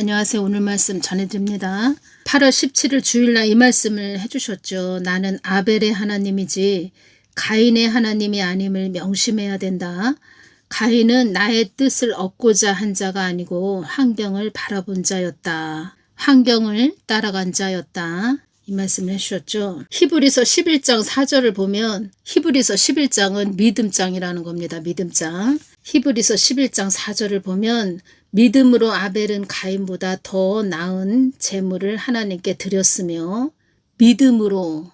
안녕하세요. 오늘 말씀 전해드립니다. 8월 17일 주일날 이 말씀을 해주셨죠. 나는 아벨의 하나님이지 가인의 하나님이 아님을 명심해야 된다. 가인은 나의 뜻을 얻고자 한 자가 아니고 환경을 바라본 자였다. 환경을 따라간 자였다. 이 말씀을 해주셨죠. 히브리서 11장 4절을 보면 히브리서 11장은 믿음장이라는 겁니다. 믿음장. 히브리서 11장 4절을 보면 믿음으로 아벨은 가인보다 더 나은 재물을 하나님께 드렸으며 믿음으로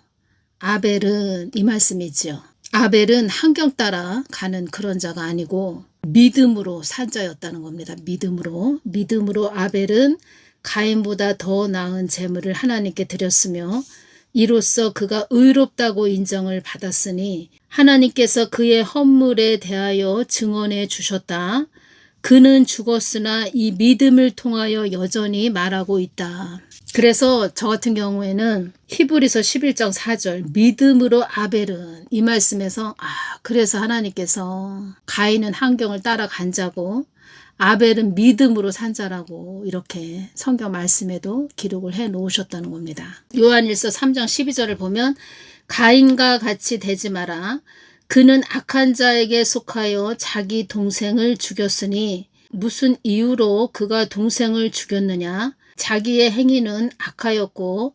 아벨은 이 말씀이지요. 아벨은 환경 따라 가는 그런 자가 아니고 믿음으로 산 자였다는 겁니다. 믿음으로 믿음으로 아벨은 가인보다 더 나은 재물을 하나님께 드렸으며 이로써 그가 의롭다고 인정을 받았으니 하나님께서 그의 헌물에 대하여 증언해 주셨다. 그는 죽었으나 이 믿음을 통하여 여전히 말하고 있다. 그래서 저 같은 경우에는 히브리서 11장 4절 믿음으로 아벨은 이 말씀에서 아 그래서 하나님께서 가인은 환경을 따라간 자고 아벨은 믿음으로 산 자라고 이렇게 성경 말씀에도 기록을 해 놓으셨다는 겁니다. 요한일서 3장 12절을 보면 가인과 같이 되지 마라. 그는 악한 자에게 속하여 자기 동생을 죽였으니 무슨 이유로 그가 동생을 죽였느냐? 자기의 행위는 악하였고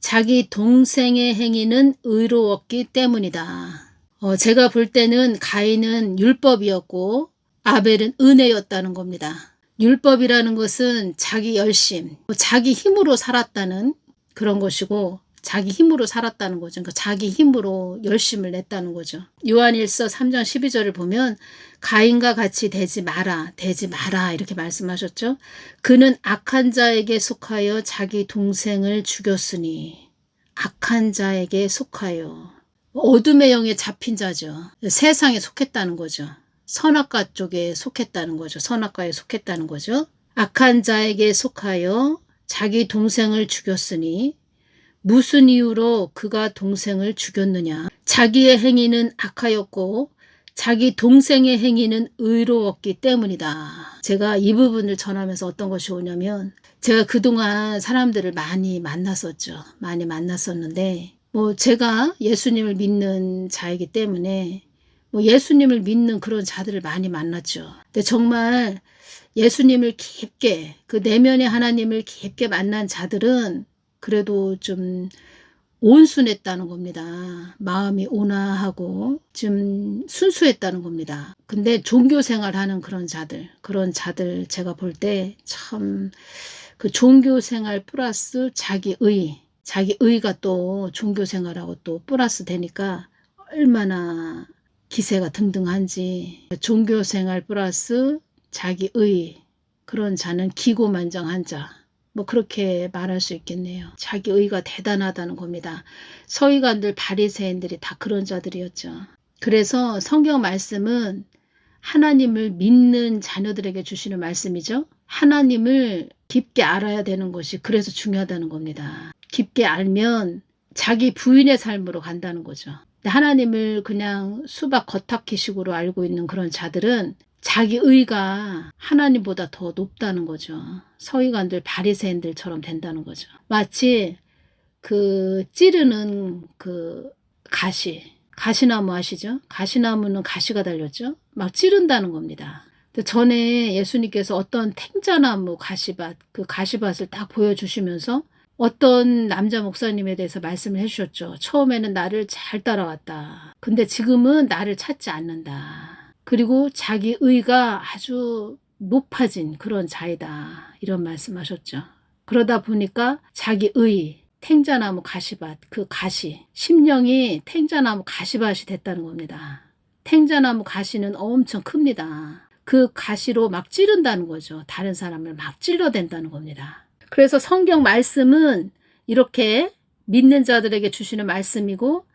자기 동생의 행위는 의로웠기 때문이다. 어, 제가 볼 때는 가인은 율법이었고 아벨은 은혜였다는 겁니다. 율법이라는 것은 자기 열심, 자기 힘으로 살았다는 그런 것이고 자기 힘으로 살았다는 거죠. 그러니까 자기 힘으로 열심을 냈다는 거죠. 요한일서 3장 12절을 보면 가인과 같이 되지 마라, 되지 마라 이렇게 말씀하셨죠. 그는 악한 자에게 속하여 자기 동생을 죽였으니 악한 자에게 속하여 어둠의 영에 잡힌 자죠. 세상에 속했다는 거죠. 선악과 쪽에 속했다는 거죠. 선악과에 속했다는 거죠. 악한 자에게 속하여 자기 동생을 죽였으니 무슨 이유로 그가 동생을 죽였느냐. 자기의 행위는 악하였고 자기 동생의 행위는 의로웠기 때문이다. 제가 이 부분을 전하면서 어떤 것이 오냐면 제가 그동안 사람들을 많이 만났었죠. 많이 만났었는데 뭐 제가 예수님을 믿는 자이기 때문에 뭐 예수님을 믿는 그런 자들을 많이 만났죠. 근데 정말 예수님을 깊게 그 내면의 하나님을 깊게 만난 자들은 그래도 좀 온순했다는 겁니다. 마음이 온화하고 좀 순수했다는 겁니다. 근데 종교 생활하는 그런 자들, 그런 자들 제가 볼 때 참 그 종교 생활 플러스 자기 의, 자기 의가 또 종교 생활하고 또 플러스 되니까 얼마나 기세가 등등한지 종교 생활 플러스 자기 의 그런 자는 기고만장한 자. 뭐 그렇게 말할 수 있겠네요. 자기 의가 대단하다는 겁니다. 서기관들 바리새인들이 다 그런 자들이었죠. 그래서 성경 말씀은 하나님을 믿는 자녀들에게 주시는 말씀이죠. 하나님을 깊게 알아야 되는 것이 그래서 중요하다는 겁니다. 깊게 알면 자기 부인의 삶으로 간다는 거죠. 하나님을 그냥 수박 겉핥기식으로 알고 있는 그런 자들은 자기 의가 하나님보다 더 높다는 거죠. 서기관들 바리새인들처럼 된다는 거죠. 마치 그 찌르는 그 가시, 가시나무 아시죠? 가시나무는 가시가 달렸죠? 막 찌른다는 겁니다. 전에 예수님께서 어떤 탱자나무 가시밭, 그 가시밭을 딱 보여주시면서 어떤 남자 목사님에 대해서 말씀을 해주셨죠. 처음에는 나를 잘 따라왔다. 근데 지금은 나를 찾지 않는다. 그리고 자기 의가 아주 높아진 그런 자이다. 이런 말씀하셨죠. 그러다 보니까 자기 의, 탱자나무 가시밭, 그 가시, 심령이 탱자나무 가시밭이 됐다는 겁니다. 탱자나무 가시는 엄청 큽니다. 그 가시로 막 찌른다는 거죠. 다른 사람을 막 찔러댄다는 겁니다. 그래서 성경 말씀은 이렇게 믿는 자들에게 주시는 말씀이고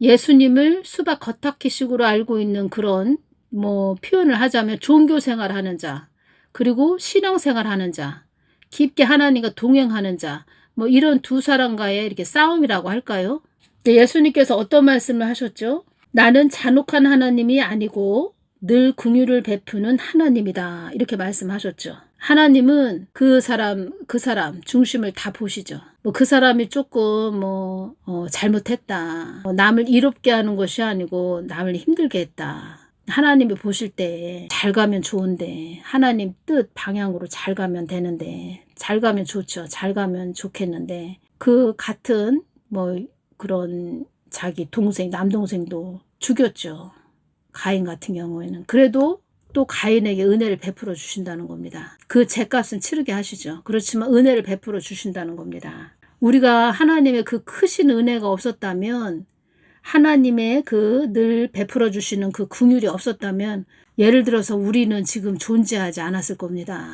예수님을 수박 겉핥기식으로 알고 있는 그런 뭐 표현을 하자면 종교 생활하는 자, 그리고 신앙 생활하는 자, 깊게 하나님과 동행하는 자, 뭐 이런 두 사람과의 이렇게 싸움이라고 할까요? 예수님께서 어떤 말씀을 하셨죠? 나는 잔혹한 하나님이 아니고 늘 긍휼을 베푸는 하나님이다. 이렇게 말씀하셨죠. 하나님은 그 사람, 그 사람 중심을 다 보시죠. 뭐 그 사람이 조금 뭐, 어, 잘못했다. 뭐 남을 이롭게 하는 것이 아니고 남을 힘들게 했다. 하나님이 보실 때 잘 가면 좋은데, 하나님 뜻 방향으로 잘 가면 되는데, 잘 가면 좋죠. 잘 가면 좋겠는데, 그 같은 뭐 그런 자기 동생, 남동생도 죽였죠. 가인 같은 경우에는. 그래도 또 가인에게 은혜를 베풀어 주신다는 겁니다. 그 죄값은 치르게 하시죠. 그렇지만 은혜를 베풀어 주신다는 겁니다. 우리가 하나님의 그 크신 은혜가 없었다면 하나님의 그 늘 베풀어 주시는 그 긍휼이 없었다면 예를 들어서 우리는 지금 존재하지 않았을 겁니다.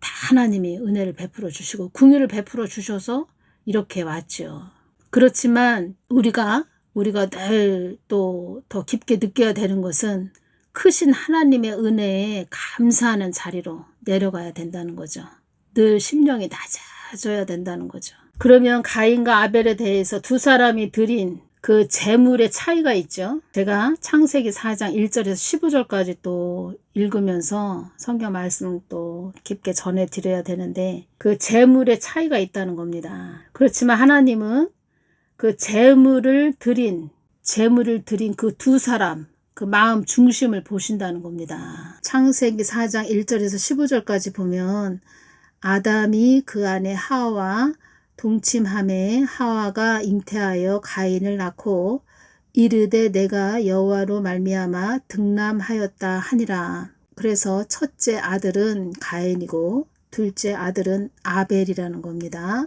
다 하나님이 은혜를 베풀어 주시고 긍휼을 베풀어 주셔서 이렇게 왔죠. 그렇지만 우리가 우리가 늘 또 더 깊게 느껴야 되는 것은 크신 하나님의 은혜에 감사하는 자리로 내려가야 된다는 거죠. 늘 심령이 낮아져야 된다는 거죠. 그러면 가인과 아벨에 대해서 두 사람이 드린 그 재물의 차이가 있죠. 제가 창세기 4장 1절에서 15절까지 또 읽으면서 성경 말씀을 또 깊게 전해 드려야 되는데 그 재물의 차이가 있다는 겁니다. 그렇지만 하나님은 그 재물을 드린 재물을 드린 그 두 사람 그 마음 중심을 보신다는 겁니다. 창세기 4장 1절에서 15절까지 보면 아담이 그 안에 하와 동침함에 하와가 잉태하여 가인을 낳고 이르되 내가 여호와로 말미암아 등남하였다 하니라. 그래서 첫째 아들은 가인이고 둘째 아들은 아벨이라는 겁니다.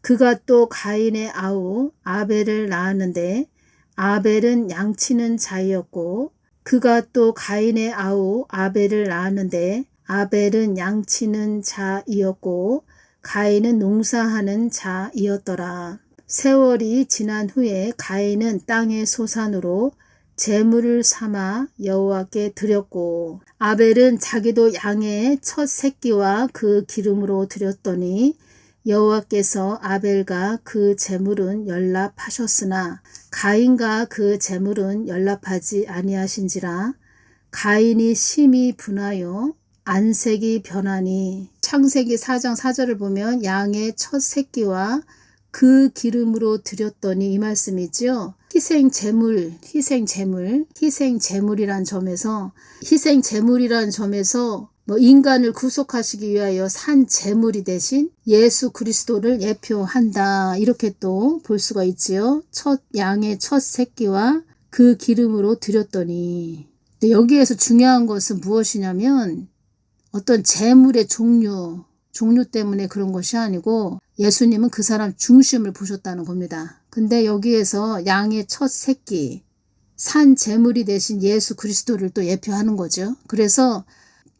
그가 또 가인의 아우 아벨을 낳았는데 아벨은 양치는 자이었고 그가 또 가인의 아우 아벨을 낳았는데 아벨은 양치는 자이었고 가인은 농사하는 자이었더라. 세월이 지난 후에 가인은 땅의 소산으로 재물을 삼아 여호와께 드렸고 아벨은 자기도 양의 첫 새끼와 그 기름으로 드렸더니 여호와께서 아벨과 그 재물은 연락하셨으나 가인과 그 재물은 연락하지 아니하신지라 가인이 심히 분하여 안색이 변하니 창세기 4장 4절을 보면 양의 첫 새끼와 그 기름으로 드렸더니 이 말씀이죠. 희생 제물, 희생 제물, 희생 제물이란 점에서 희생 제물이란 점에서 뭐 인간을 구속하시기 위하여 산 제물이 대신 예수 그리스도를 예표한다. 이렇게 또 볼 수가 있지요. 첫 양의 첫 새끼와 그 기름으로 드렸더니 여기에서 중요한 것은 무엇이냐면 어떤 재물의 종류, 종류 때문에 그런 것이 아니고 예수님은 그 사람 중심을 보셨다는 겁니다. 근데 여기에서 양의 첫 새끼, 산 재물이 대신 예수 그리스도를 또 예표하는 거죠. 그래서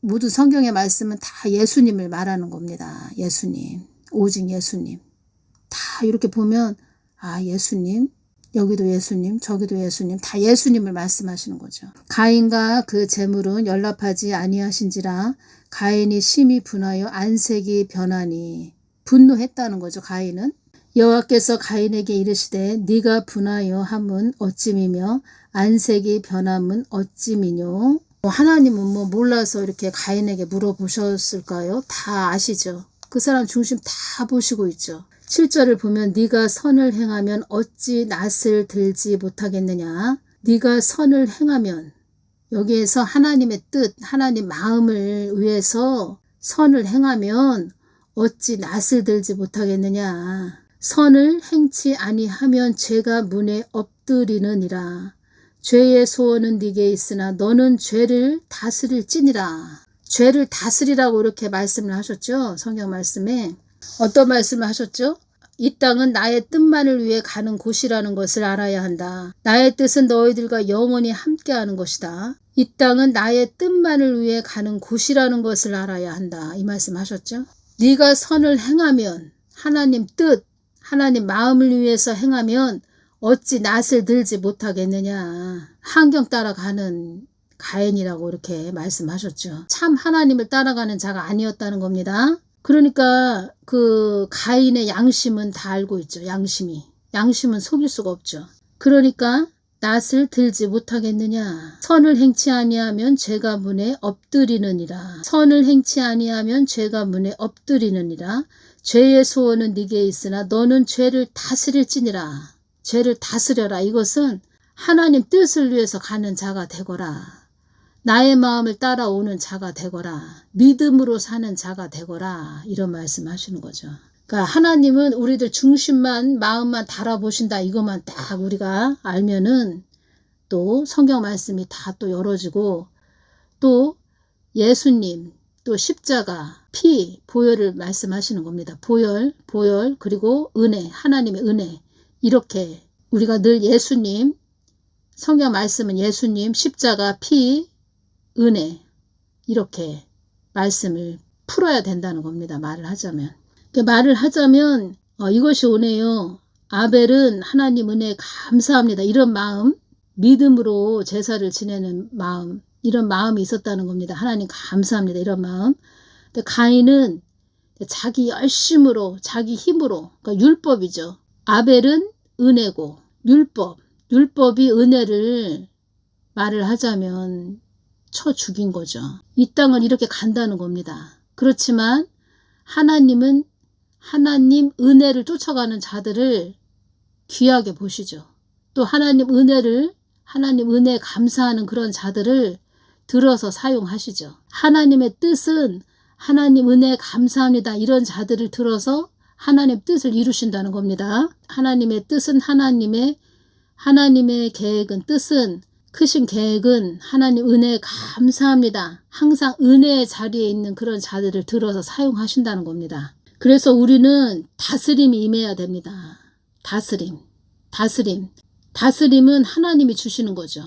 모두 성경의 말씀은 다 예수님을 말하는 겁니다. 예수님. 오직 예수님. 다 이렇게 보면, 아, 예수님. 여기도 예수님, 저기도 예수님, 다 예수님을 말씀하시는 거죠. 가인과 그 재물은 연락하지 아니하신지라 가인이 심히 분하여 안색이 변하니 분노했다는 거죠. 가인은 여호와께서 가인에게 이르시되 네가 분하여 함은 어찌미며 안색이 변함은 어찌미뇨 뭐 하나님은 뭐 몰라서 이렇게 가인에게 물어보셨을까요? 다 아시죠. 그 사람 중심 다 보시고 있죠. 7절을 보면 네가 선을 행하면 어찌 낯을 들지 못하겠느냐. 네가 선을 행하면 여기에서 하나님의 뜻, 하나님 마음을 위해서 선을 행하면 어찌 낯을 들지 못하겠느냐. 선을 행치 아니하면 죄가 문에 엎드리느니라. 죄의 소원은 네게 있으나 너는 죄를 다스릴지니라. 죄를 다스리라고 이렇게 말씀을 하셨죠. 성경 말씀에. 어떤 말씀을 하셨죠? 이 땅은 나의 뜻만을 위해 가는 곳이라는 것을 알아야 한다. 나의 뜻은 너희들과 영원히 함께하는 것이다. 이 땅은 나의 뜻만을 위해 가는 곳이라는 것을 알아야 한다. 이 말씀 하셨죠? 네가 선을 행하면 하나님 뜻, 하나님 마음을 위해서 행하면 어찌 낯을 들지 못하겠느냐. 환경 따라가는 가인이라고 이렇게 말씀하셨죠. 참 하나님을 따라가는 자가 아니었다는 겁니다. 그러니까 그 가인의 양심은 다 알고 있죠. 양심이. 양심은 속일 수가 없죠. 그러니까 낯을 들지 못하겠느냐 선을 행치 아니하면 죄가 문에 엎드리느니라 선을 행치 아니하면 죄가 문에 엎드리느니라 죄의 소원은 네게 있으나 너는 죄를 다스릴지니라 죄를 다스려라 이것은 하나님 뜻을 위해서 가는 자가 되거라 나의 마음을 따라오는 자가 되거라 믿음으로 사는 자가 되거라 이런 말씀 하시는 거죠. 그러니까 하나님은 우리들 중심만 마음만 달아보신다 이것만 딱 우리가 알면은 또 성경 말씀이 다 또 열어지고 또 예수님 또 십자가 피 보혈을 말씀하시는 겁니다. 보혈 보혈 그리고 은혜 하나님의 은혜 이렇게 우리가 늘 예수님 성경 말씀은 예수님 십자가 피 은혜 이렇게 말씀을 풀어야 된다는 겁니다. 말을 하자면 말을 하자면 어, 이것이 오네요. 아벨은 하나님 은혜 감사합니다. 이런 마음 믿음으로 제사를 지내는 마음 이런 마음이 있었다는 겁니다. 하나님 감사합니다. 이런 마음. 근데 가인은 자기 열심으로 자기 힘으로 그러니까 율법이죠. 아벨은 은혜고 율법 율법이 은혜를 말을 하자면 쳐 죽인 거죠. 이 땅을 이렇게 간다는 겁니다. 그렇지만 하나님은 하나님 은혜를 쫓아가는 자들을 귀하게 보시죠. 또 하나님 은혜를 하나님 은혜 감사하는 그런 자들을 들어서 사용하시죠. 하나님의 뜻은 하나님 은혜 감사합니다. 이런 자들을 들어서 하나님 뜻을 이루신다는 겁니다. 하나님의 뜻은 하나님의 하나님의 계획은 뜻은 크신 계획은 하나님 은혜 감사합니다. 항상 은혜의 자리에 있는 그런 자들을 들어서 사용하신다는 겁니다. 그래서 우리는 다스림이 임해야 됩니다. 다스림. 다스림. 다스림은 하나님이 주시는 거죠.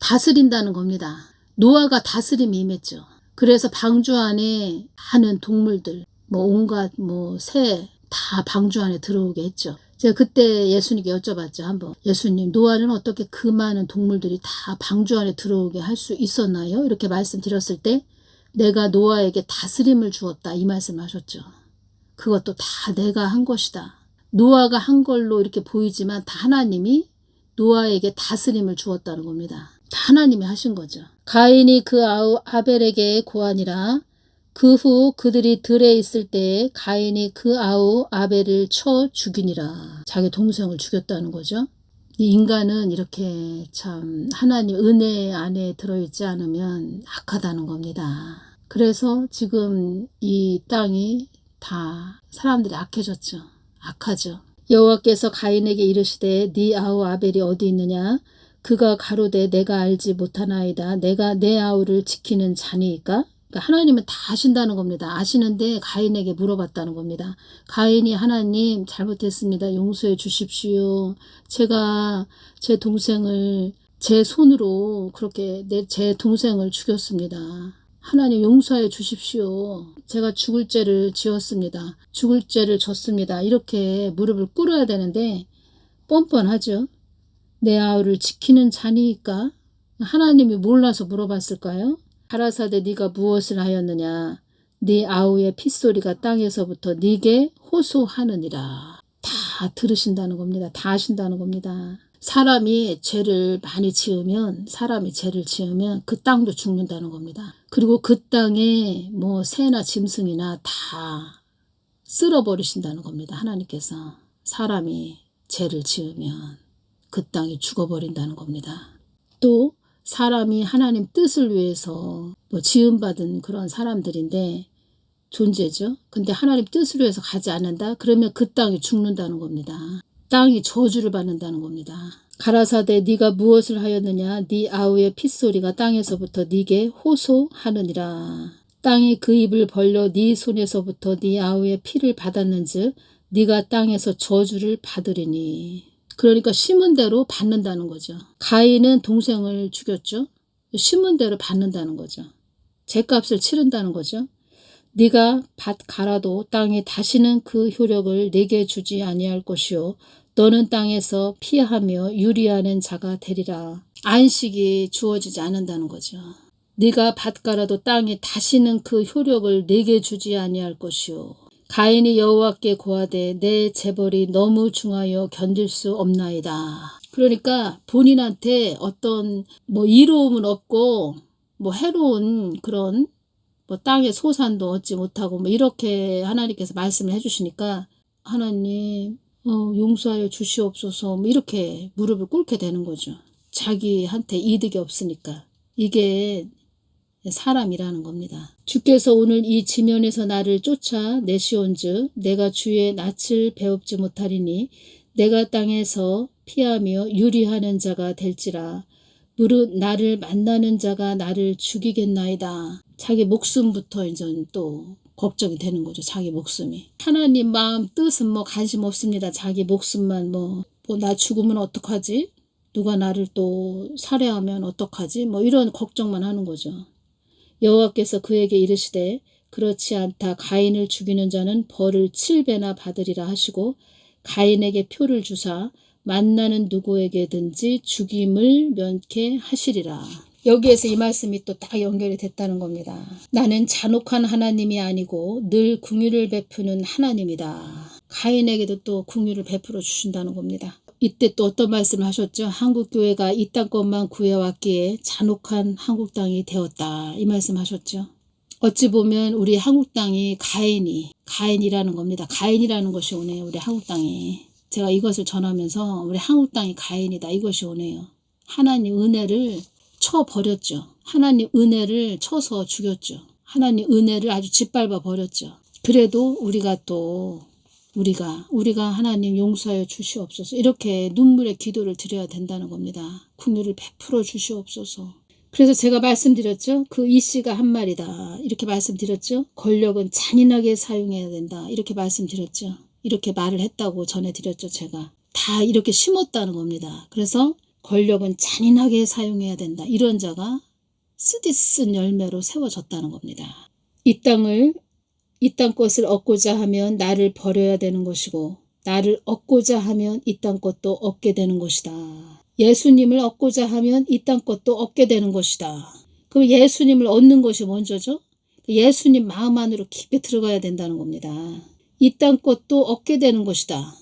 다스린다는 겁니다. 노아가 다스림이 임했죠. 그래서 방주 안에 많은 동물들, 뭐 온갖 뭐 새 다 방주 안에 들어오게 했죠. 제가 그때 예수님께 여쭤봤죠. 한번 예수님 노아는 어떻게 그 많은 동물들이 다 방주 안에 들어오게 할 수 있었나요? 이렇게 말씀드렸을 때 내가 노아에게 다스림을 주었다 이 말씀하셨죠. 그것도 다 내가 한 것이다. 노아가 한 걸로 이렇게 보이지만 다 하나님이 노아에게 다스림을 주었다는 겁니다. 다 하나님이 하신 거죠. 가인이 그 아우 아벨에게 고하니라 그 후 그들이 들에 있을 때 가인이 그 아우 아벨을 쳐 죽이니라. 자기 동생을 죽였다는 거죠. 이 인간은 이렇게 참 하나님 은혜 안에 들어있지 않으면 악하다는 겁니다. 그래서 지금 이 땅이 다 사람들이 악해졌죠. 악하죠. 여호와께서 가인에게 이르시되 네 아우 아벨이 어디 있느냐 그가 가로되 내가 알지 못하나이다 내가 내 아우를 지키는 그러니까 하나님은 다 아신다는 겁니다. 아시는데 가인에게 물어봤다는 겁니다. 가인이 하나님 잘못했습니다. 용서해 주십시오. 제가 제 동생을 제 손으로 그렇게 내 제 동생을 죽였습니다. 하나님 용서해 주십시오. 제가 죽을 죄를 지었습니다. 죽을 죄를 졌습니다. 이렇게 무릎을 꿇어야 되는데 뻔뻔하죠. 내 아우를 지키는 자니까 하나님이 몰라서 물어봤을까요? 가라사대 네가 무엇을 하였느냐 네 아우의 핏소리가 땅에서부터 네게 호소하느니라 다 들으신다는 겁니다. 다 아신다는 겁니다. 사람이 죄를 많이 지으면 사람이 죄를 지으면 그 땅도 죽는다는 겁니다. 그리고 그 땅에 뭐 새나 짐승이나 다 쓸어버리신다는 겁니다. 하나님께서 사람이 죄를 지으면 그 땅이 죽어버린다는 겁니다. 또 사람이 하나님 뜻을 위해서 뭐 지음받은 그런 사람들인데 존재죠. 근데 하나님 뜻을 위해서 가지 않는다? 그러면 그 땅이 죽는다는 겁니다. 땅이 저주를 받는다는 겁니다. 가라사대 네가 무엇을 하였느냐 네 아우의 핏소리가 땅에서부터 네게 호소하느니라. 땅이 그 입을 벌려 네 손에서부터 네 아우의 피를 받았는즉 네가 땅에서 저주를 받으리니. 그러니까 심은 대로 받는다는 거죠. 가인은 동생을 죽였죠. 심은 대로 받는다는 거죠. 죄값을 치른다는 거죠. 네가 밭 갈아도 땅에 다시는 그 효력을 내게 주지 아니할 것이요 너는 땅에서 피하며 유리하는 자가 되리라. 안식이 주어지지 않는다는 거죠. 네가 밭 갈아도 땅에 다시는 그 효력을 내게 주지 아니할 것이요 가인이 여호와께 고하되 내 재벌이 너무 중하여 견딜 수 없나이다. 그러니까 본인한테 어떤 뭐 이로움은 없고 뭐 해로운 그런 뭐 땅의 소산도 얻지 못하고 뭐 이렇게 하나님께서 말씀을 해주시니까 하나님 어, 용서하여 주시옵소서 뭐 이렇게 무릎을 꿇게 되는 거죠. 자기한테 이득이 없으니까 이게 사람이라는 겁니다. 주께서 오늘 이 지면에서 나를 쫓아 내시온즉 내가 주의 낯을 배웁지 못하리니 내가 땅에서 피하며 유리하는 자가 될지라 무릇 나를 만나는 자가 나를 죽이겠나이다. 자기 목숨부터 이제 또 걱정이 되는 거죠. 자기 목숨이. 하나님 마음 뜻은 뭐 관심 없습니다. 자기 목숨만 뭐, 뭐나 죽으면 어떡하지? 누가 나를 또 살해하면 어떡하지? 뭐 이런 걱정만 하는 거죠. 여호와께서 그에게 이르시되 그렇지 않다. 가인을 죽이는 자는 벌을 7배나 받으리라 하시고 가인에게 표를 주사 만나는 누구에게든지 죽임을 면케 하시리라. 여기에서 이 말씀이 또 딱 연결이 됐다는 겁니다. 나는 잔혹한 하나님이 아니고 늘 궁유를 베푸는 하나님이다. 가인에게도 또 궁유를 베풀어 주신다는 겁니다. 이때 또 어떤 말씀을 하셨죠? 한국 교회가 이 땅 것만 구해왔기에 잔혹한 한국 땅이 되었다. 이 말씀 하셨죠? 어찌 보면 우리 한국 땅이 가인이 가인이라는 겁니다. 가인이라는 것이 오네요. 우리 한국 땅이. 제가 이것을 전하면서 우리 한국 땅이 가인이다. 이것이 오네요. 하나님 은혜를 쳐 버렸죠. 하나님 은혜를 쳐서 죽였죠. 하나님 은혜를 아주 짓밟아 버렸죠. 그래도 우리가 또 우리가 우리가 하나님 용서하여 주시옵소서 이렇게 눈물의 기도를 드려야 된다는 겁니다. 국류를 베풀어 주시옵소서. 그래서 제가 말씀드렸죠. 그 이 씨가 한 말이다. 이렇게 말씀드렸죠. 권력은 잔인하게 사용해야 된다. 이렇게 말씀드렸죠. 이렇게 말을 했다고 전해드렸죠. 제가 다 이렇게 심었다는 겁니다. 그래서 권력은 잔인하게 사용해야 된다. 이런 자가 쓰디쓴 열매로 세워졌다는 겁니다. 이 땅을 이 땅 것을 얻고자 하면 나를 버려야 되는 것이고 나를 얻고자 하면 이 땅 것도 얻게 되는 것이다. 예수님을 얻고자 하면 이 땅 것도 얻게 되는 것이다. 그럼 예수님을 얻는 것이 먼저죠? 예수님 마음 안으로 깊게 들어가야 된다는 겁니다. 이 땅 것도 얻게 되는 것이다.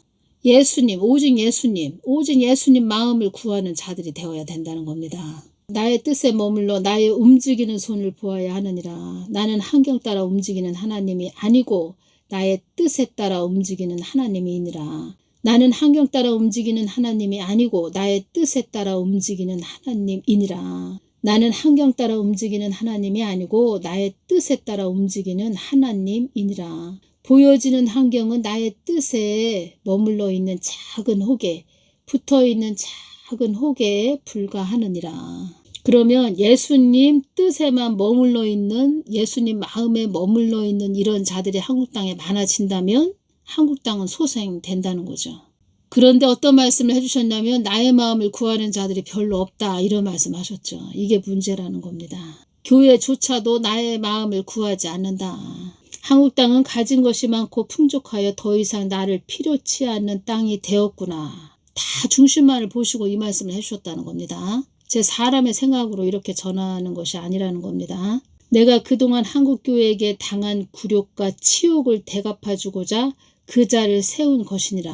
예수님, 오직 예수님, 오직 예수님 마음을 구하는 자들이 되어야 된다는 겁니다. 나의 뜻에 머물러 나의 움직이는 손을 보아야 하느니라. 나는 환경 따라 움직이는 하나님이 아니고 나의 뜻에 따라 움직이는 하나님이니라. 나는 환경 따라 움직이는 하나님이 아니고 나의 뜻에 따라 움직이는 하나님이니라. 나는 환경 따라 움직이는 하나님이 아니고 나의 뜻에 따라 움직이는 하나님이니라. 보여지는 환경은 나의 뜻에 머물러 있는 작은 혹에 붙어 있는 작은 혹에 불과하느니라. 그러면 예수님 뜻에만 머물러 있는 예수님 마음에 머물러 있는 이런 자들이 한국 땅에 많아진다면 한국 땅은 소생된다는 거죠. 그런데 어떤 말씀을 해주셨냐면 나의 마음을 구하는 자들이 별로 없다 이런 말씀하셨죠. 이게 문제라는 겁니다. 교회조차도 나의 마음을 구하지 않는다. 한국 땅은 가진 것이 많고 풍족하여 더 이상 나를 필요치 않는 땅이 되었구나. 다 중심만을 보시고 이 말씀을 해주셨다는 겁니다. 제 사람의 생각으로 이렇게 전하는 것이 아니라는 겁니다. 내가 그동안 한국교회에게 당한 굴욕과 치욕을 대갚아주고자 그 자를 세운 것이니라.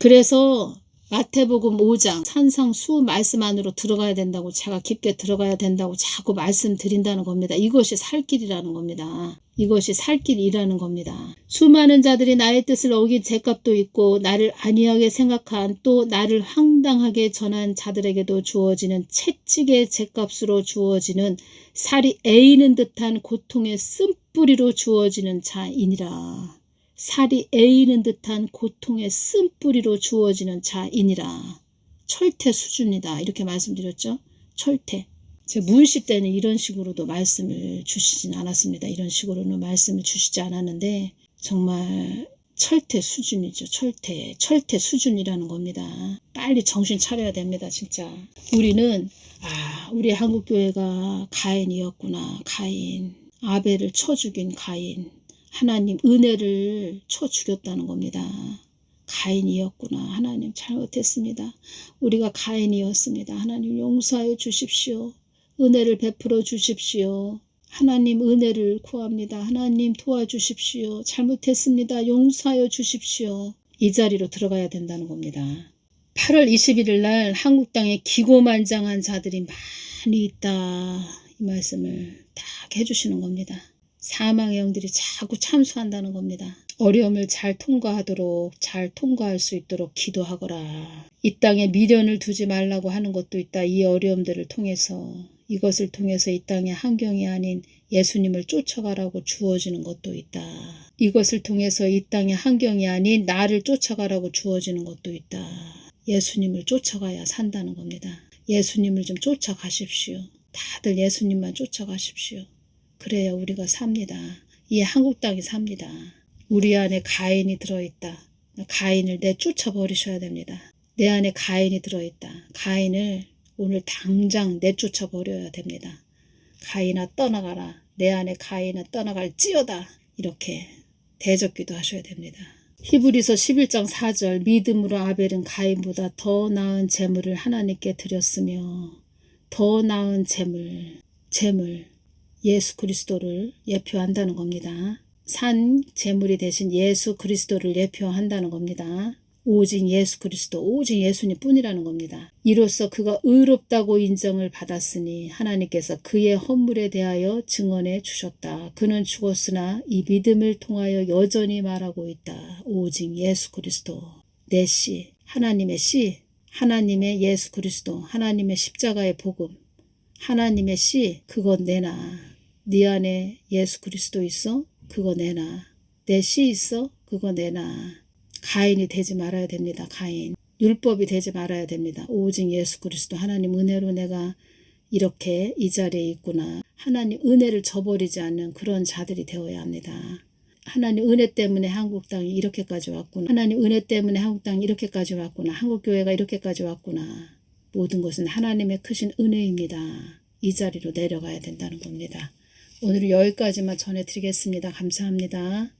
그래서 마태복음 5장 산상수 말씀 안으로 들어가야 된다고 제가 깊게 들어가야 된다고 자꾸 말씀드린다는 겁니다. 이것이 살 길이라는 겁니다. 이것이 살 길이라는 겁니다. 수많은 자들이 나의 뜻을 어긴 죄값도 있고 나를 안이하게 생각한 또 나를 황당하게 전한 자들에게도 주어지는 채찍의 죄값으로 주어지는 살이 애이는 듯한 고통의 쓴뿌리로 주어지는 자이니라. 살이 애이는 듯한 고통의 쓴뿌리로 주어지는 자이니라. 철퇴 수준이다. 이렇게 말씀드렸죠. 철퇴. 제 무의식 때는 이런 식으로도 말씀을 주시진 않았습니다. 이런 식으로는 말씀을 주시지 않았는데 정말 철퇴 수준이죠. 철퇴. 철퇴 수준이라는 겁니다. 빨리 정신 차려야 됩니다. 진짜. 우리는 아 우리 한국교회가 가인이었구나. 가인. 아벨을 쳐 죽인 가인. 하나님 은혜를 쳐 죽였다는 겁니다. 가인이었구나. 하나님 잘못했습니다. 우리가 가인이었습니다. 하나님 용서하여 주십시오. 은혜를 베풀어 주십시오. 하나님 은혜를 구합니다. 하나님 도와주십시오. 잘못했습니다. 용서하여 주십시오. 이 자리로 들어가야 된다는 겁니다. 8월 21일 날 한국 땅에 기고만장한 자들이 많이 있다. 이 말씀을 딱 해주시는 겁니다. 사망의 영들이 자꾸 참수한다는 겁니다. 어려움을 잘 통과하도록 잘 통과할 수 있도록 기도하거라. 이 땅에 미련을 두지 말라고 하는 것도 있다. 이 어려움들을 통해서 이것을 통해서 이 땅의 환경이 아닌 예수님을 쫓아가라고 주어지는 것도 있다. 이것을 통해서 이 땅의 환경이 아닌 나를 쫓아가라고 주어지는 것도 있다. 예수님을 쫓아가야 산다는 겁니다. 예수님을 좀 쫓아가십시오. 다들 예수님만 쫓아가십시오. 그래야 우리가 삽니다. 이 한국 땅이 삽니다. 우리 안에 가인이 들어있다. 가인을 내쫓아 버리셔야 됩니다. 내 안에 가인이 들어있다. 가인을 오늘 당장 내쫓아 버려야 됩니다. 가인아 떠나가라. 내 안에 가인아 떠나갈지어다. 이렇게 대적기도 하셔야 됩니다. 히브리서 11장 4절 믿음으로 아벨은 가인보다 더 나은 재물을 하나님께 드렸으며 더 나은 재물, 재물, 예수 그리스도를 예표한다는 겁니다. 산 재물이 대신 예수 그리스도를 예표한다는 겁니다. 오직 예수 그리스도, 오직 예수님 뿐이라는 겁니다. 이로써 그가 의롭다고 인정을 받았으니 하나님께서 그의 헌물에 대하여 증언해 주셨다. 그는 죽었으나 이 믿음을 통하여 여전히 말하고 있다. 오직 예수 그리스도, 내 씨, 하나님의 씨, 하나님의 예수 그리스도, 하나님의 십자가의 복음, 하나님의 씨, 그거 내놔. 네 안에 예수 그리스도 있어? 그거 내놔. 내 씨 있어? 그거 내놔. 가인이 되지 말아야 됩니다. 가인. 율법이 되지 말아야 됩니다. 오직 예수 그리스도 하나님 은혜로 내가 이렇게 이 자리에 있구나. 하나님 은혜를 저버리지 않는 그런 자들이 되어야 합니다. 하나님 은혜 때문에 한국 땅이 이렇게까지 왔구나. 하나님 은혜 때문에 한국 땅이 이렇게까지 왔구나. 한국 교회가 이렇게까지 왔구나. 모든 것은 하나님의 크신 은혜입니다. 이 자리로 내려가야 된다는 겁니다. 오늘은 여기까지만 전해드리겠습니다. 감사합니다.